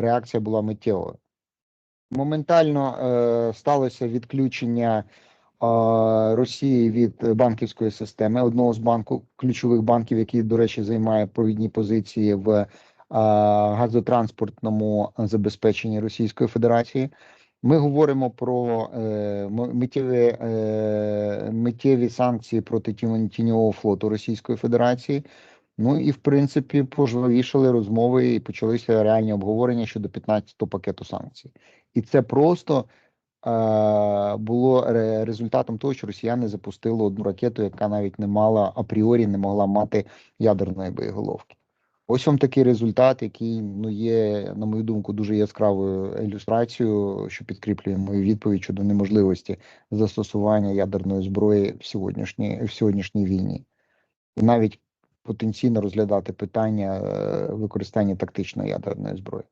реакція була миттєвою. Моментально е, сталося відключення е, Росії від банківської системи одного з банку ключових банків, який, до речі, займає провідні позиції в е, газотранспортному забезпеченні Російської Федерації. Ми говоримо про е, миттєві, е, миттєві санкції проти тінь- тіньового флоту Російської Федерації. Ну і в принципі пожвавішали розмови і почалися реальні обговорення щодо 15-го пакету санкцій. І це просто е, було ре- результатом того, що росіяни запустили одну ракету, яка навіть не мала апріорі, не могла мати ядерної боєголовки. Ось вам такий результат, який ну є, на мою думку, дуже яскравою ілюстрацією, що підкріплює мою відповідь щодо неможливості застосування ядерної зброї в сьогоднішній в сьогоднішній війні, і навіть потенційно розглядати питання е, використання тактичної ядерної зброї.